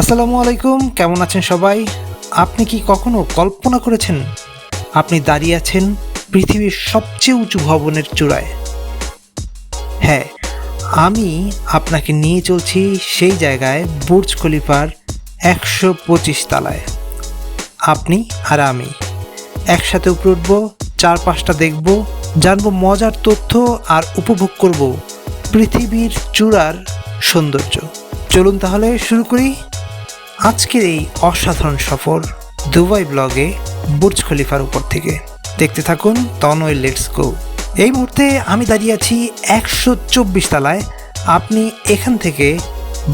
আসসালামু আলাইকুম, কেমন আছেন সবাই? আপনি কি কখনো কল্পনা করেছেন আপনি দাঁড়িয়ে আছেন পৃথিবীর সবচেয়ে উঁচু ভবনের চূড়ায়? হ্যাঁ আমি আপনাকে নিয়ে চলছি সেই জায়গায় বুর্জ খলিফার একশো পঁচিশ তালায়। আপনি আর আমি একসাথে উপরে উঠব চার পাঁচটা দেখব, জানব মজার তথ্য আর উপভোগ করব পৃথিবীর চূড়ার সৌন্দর্য। চলুন তাহলে শুরু করি। আজকের এই অসাধারণ সফর দুবাই ব্লগে বুর্জ খলিফার উপর থেকে। দেখতে থাকুন তনয় লেটস গো এই মুহূর্তে আমি দাঁড়িয়ে আছি একশো চব্বিশ তালায়। আপনি এখান থেকে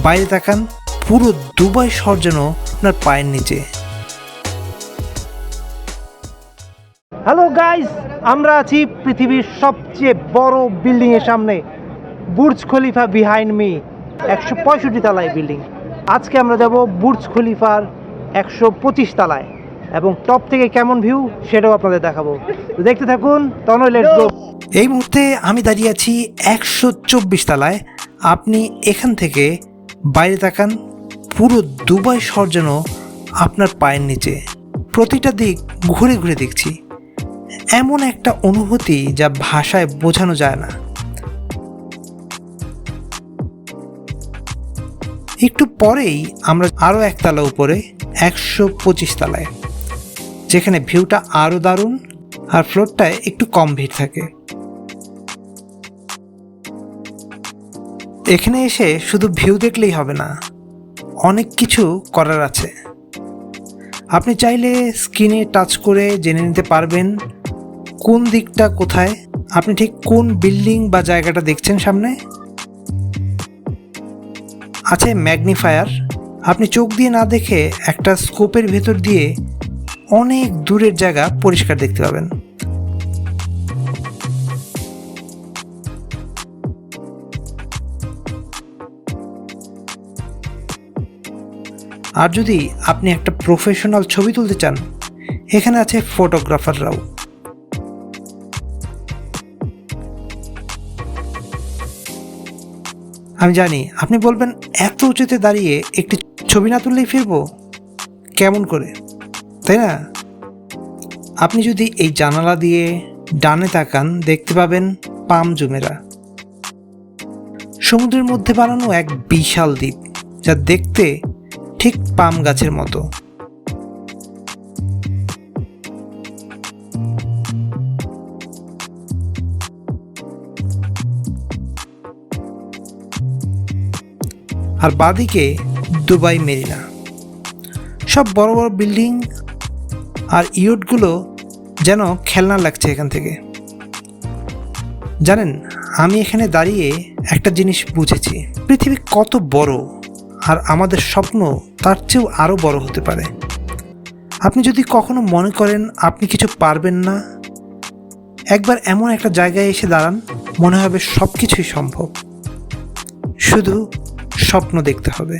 বাইরে তাকান, পুরো দুবাই শহর যেন আপনার পায়ের নিচে। হ্যালো গাইস আমরা আছি পৃথিবীর সবচেয়ে বড় বিল্ডিং এর সামনে, বুর্জ খলিফা বিহাইন্ড মি একশো পঁয়ষট্টি তালায় বিল্ডিং আজকে আমরা যাব বুর্জ খলিফার একশো পঁচিশ তালায়। এবং টপ থেকে কেমন ভিউ সেটাও আপনাদের দেখাবো। দেখতে থাকুন, তনয় লেটস গো এই মুহূর্তে আমি দাঁড়িয়ে আছি একশো চব্বিশ তালায়। আপনি এখান থেকে বাইরে তাকান, পুরো দুবাই শহর যেন আপনার পায়ের নিচে। প্রতিটা দিক ঘুরে ঘুরে দেখছি। এমন একটা অনুভূতি যা ভাষায় বোঝানো যায় না। একটু পরেই আমরা আরও একতলা উপরে একশো পঁচিশ তলায়, যেখানে ভিউটা আরও দারুণ আর ফ্লোরটায় একটু কম ভিড় থাকে। এখানে এসে শুধু ভিউ দেখলেই হবে না, অনেক কিছু করার আছে। আপনি চাইলে স্ক্রিনে টাচ করে জেনে নিতে পারবেন কোন দিকটা কোথায়। আপনি ঠিক কোন বিল্ডিং বা জায়গাটা দেখছেন সামনে? আছে ম্যাগনিফায়ার। আপনি চোখ দিয়ে না দেখে একটা স্কোপের ভেতর দিয়ে অনেক দূরের জায়গা পরিষ্কার দেখতে পাবেন। আর যদি আপনি একটা প্রফেশনাল ছবি তুলতে চান, এখানে আছে ফটোগ্রাফাররাও। আমি জানি, আপনি বলবেন এত উঁচুতে দাঁড়িয়ে একটি ছবি না তুললেই ফিরবো? কেমন করে? তাই না? আপনি যদি এই জানালা দিয়ে ডানে তাকান, দেখতে পাবেন পাম জুমেরা। সমুদ্রের মধ্যে বানানো এক বিশাল দ্বীপ, যা দেখতে ঠিক পাম গাছের মতো। আর বাদিকে দুবাই, মেরিনা। সব বড় বড় বিল্ডিং আর ইয়টগুলো যেন খেলনা লাগছে এখান থেকে। জানেন, আমি এখানে দাঁড়িয়ে একটা জিনিস বুঝেছি। পৃথিবী কত বড় আর আমাদের স্বপ্ন তার চেয়েও আরও বড় হতে পারে। আপনি যদি কখনো মনে করেন আপনি কিছু পারবেন না, একবার এমন একটা জায়গায় এসে দাঁড়ান, মনে হবে সব কিছুই সম্ভব। শুধু স্বপ্ন দেখতে হবে।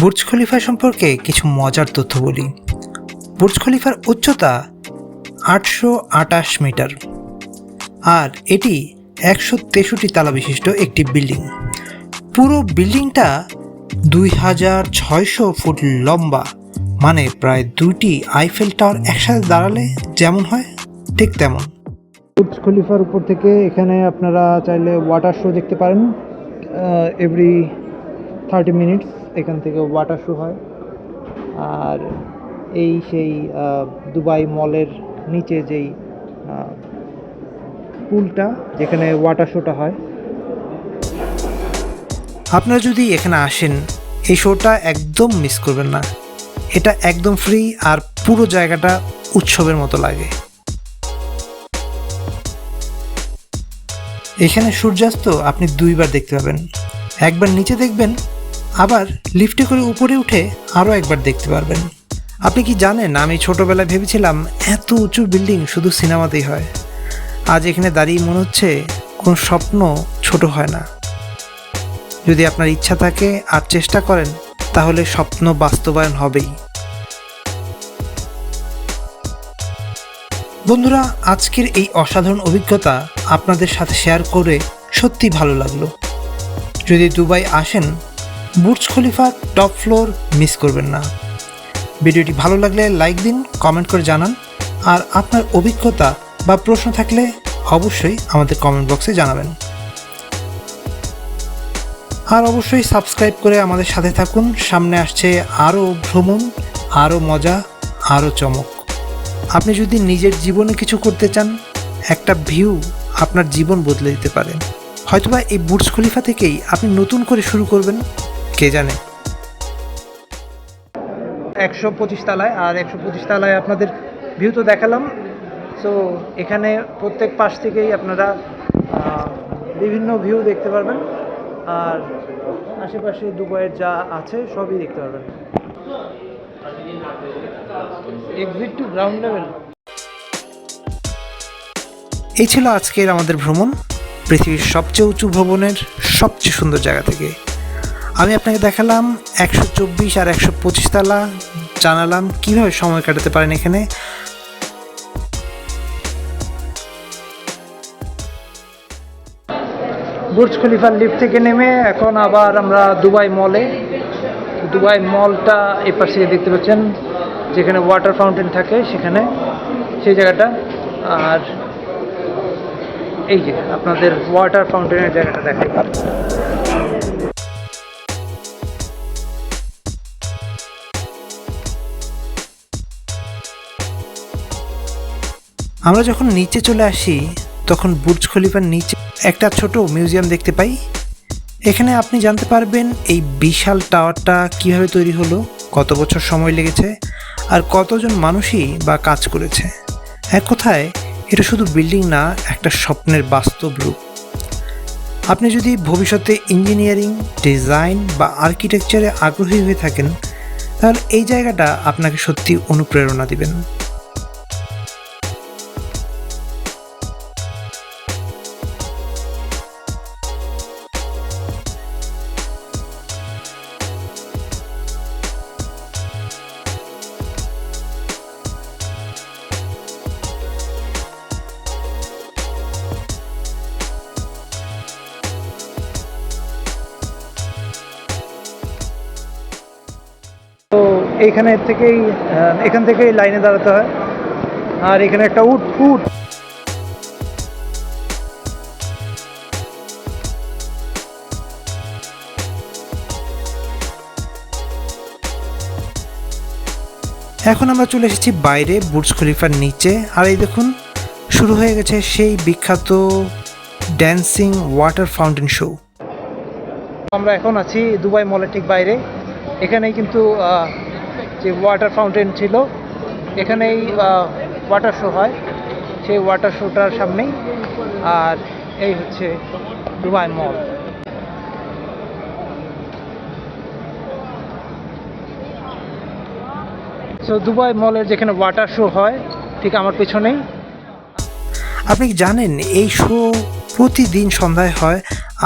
বুর্জ খলিফা সম্পর্কে কিছু মজার তথ্য বলি। বুর্জ খলিফার উচ্চতা আটশো আটাশ মিটার। আর এটি একশো তেষট্টি তালা বিশিষ্ট একটি বিল্ডিং। পুরো বিল্ডিংটা দুই হাজার ছয়শো ফুট লম্বা মানে প্রায় দুইটি আইফেল টাওয়ার একসাথে দাঁড়ালে যেমন হয়, ঠিক তেমন। বুর্জ খলিফার উপর থেকে এখানে আপনারা চাইলে ওয়াটার শো দেখতে পারেন এভরি থার্টি মিনিটস এখান থেকে ওয়াটার শো হয়। আর এই সেই দুবাই মলের নিচে যেই পুলটা যেখানে ওয়াটার শোটা হয়। আপনারা যদি এখানে আসেন, এই শোটা একদম মিস করবেন না। এটা একদম ফ্রি আর পুরো জায়গাটা উৎসবের মতো লাগে। এখানে সূর্যাস্ত আপনি দুইবার দেখতে পাবেন। একবার নিচে দেখবেন, আবার লিফটে করে উপরে উঠে আরও একবার দেখতে পারবেন। আপনি কি জানেন, আমি ছোটবেলায় ভেবেছিলাম, এত উঁচু বিল্ডিং শুধু সিনেমাতেই হয়। আজ এখানে দাঁড়িয়ে মনে হচ্ছে কোন স্বপ্ন ছোট হয় না। যদি আপনার ইচ্ছা থাকে আর চেষ্টা করেন, তাহলে স্বপ্ন বাস্তবায়ন হবেই। বন্ধুরা, আজকের এই অসাধারণ অভিজ্ঞতা আপনাদের সাথে শেয়ার করে সত্যি ভালো লাগল। যদি দুবাই আসেন, Burj Khalifa top floor miss করবেন না। ভিডিওটি ভালো লাগলে লাইক দিন, কমেন্ট করে জানান। আর আপনার অভিজ্ঞতা বা প্রশ্ন থাকলে অবশ্যই আমাদের কমেন্ট বক্সে জানাবেন। আর অবশ্যই সাবস্ক্রাইব করে আমাদের সাথে থাকুন। সামনে আসছে আরও ভ্রমণ, আরও মজা, আরও চমক। আপনি যদি নিজের জীবনে কিছু করতে চান, একটা ভিউ আপনার জীবন বদলে দিতে পারে। হয়তোবা এই বুর্জ খলিফা থেকেই আপনি নতুন করে শুরু করবেন, কে জানে? একশো পঁচিশ তালায়, আর একশো পঁচিশ তালায় আপনাদের ভিউ তো দেখালাম। সো এখানে প্রত্যেক পাশ থেকেই আপনারা বিভিন্ন ভিউ দেখতে পারবেন। আর আশেপাশে দুবাইয়ের যা আছে, সবই দেখতে পারবেন। এক্সিট টু গ্রাউন্ড লেভেল এই ছিল আজকের আমাদের ভ্রমণ, পৃথিবীর সবচেয়ে উঁচু ভবনের সবচেয়ে সুন্দর জায়গা থেকে। আমি আপনাকে দেখালাম একশো চব্বিশ আর একশো পঁচিশ তালা, জানালাম কীভাবে সময় কাটাতে পারেন এখানে। বুর্জ খলিফার লিফট থেকে নেমে এখন আবার আমরা দুবাই মলে। দুবাই মলটা এই পাশে দেখতে পাচ্ছেন, যেখানে ওয়াটার ফাউন্টেন থাকে সেখানে, সেই জায়গাটা। আর এই যে আপনাদের ওয়াটার ফাউন্টেনের জায়গাটা দেখাই। আমরা যখন নিচে চলে আসি তখন বুর্জ খলিফার নিচে একটা ছোট মিউজিয়াম দেখতে পাই। এখানে আপনি জানতে পারবেন এই বিশাল টাওয়ারটা কীভাবে তৈরি হলো, কত বছর সময় লেগেছে, আর কতজন মানুষই বা কাজ করেছে। এক কথায়, এটা শুধু বিল্ডিং না, একটা স্বপ্নের বাস্তব রূপ। আপনি যদি ভবিষ্যতে ইঞ্জিনিয়ারিং, ডিজাইন বা আর্কিটেকচারে আগ্রহী হয়ে থাকেন, তাহলে এই জায়গাটা আপনাকে সত্যি অনুপ্রেরণা দিবেন। এইখানে থেকেই এখান থেকেই লাইনে দাঁড়াতে হয়। আর এখানে একটা উট উট। এখন আমরা চলে এসেছি বাইরে বুর্জ খলিফার নিচে। আর এই দেখুন শুরু হয়ে গেছে সেই বিখ্যাত ড্যান্সিং ওয়াটার ফাউন্টেন শো আমরা এখন আছি দুবাই মলের ঠিক বাইরে। এখানেই কিন্তু যে ওয়াটার ফাউন্টেন ছিল, এখানেই ওয়াটার শো হয়। সেই ওয়াটার শোটার সামনেই। আর এই হচ্ছে দুবাই মল সো দুবাই মলের যেখানে ওয়াটার শো হয়, ঠিক আমার পেছনেই। আপনি কি জানেন, এই শো প্রতিদিন সন্ধ্যায় হয়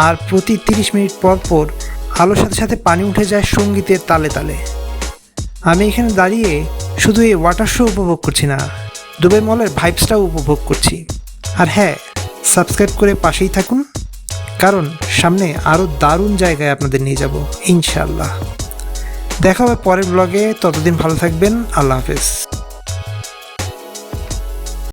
আর প্রতি তিরিশ মিনিট পর পর আলোর সাথে সাথে পানি উঠে যায় সঙ্গীতের তালে তালে। আমি এখানে দাঁড়িয়ে শুধু এই ওয়াটার শো উপভোগ করছি না দুবাই মলের ভাইবসটাও উপভোগ করছি। আর হ্যাঁ সাবস্ক্রাইব করে পাশেই থাকুন, কারণ সামনে আরও দারুণ জায়গায় আপনাদের নিয়ে যাব ইনশাল্লাহ দেখা হবে পরের ব্লগে ততদিন ভালো থাকবেন, আল্লাহ হাফেজ।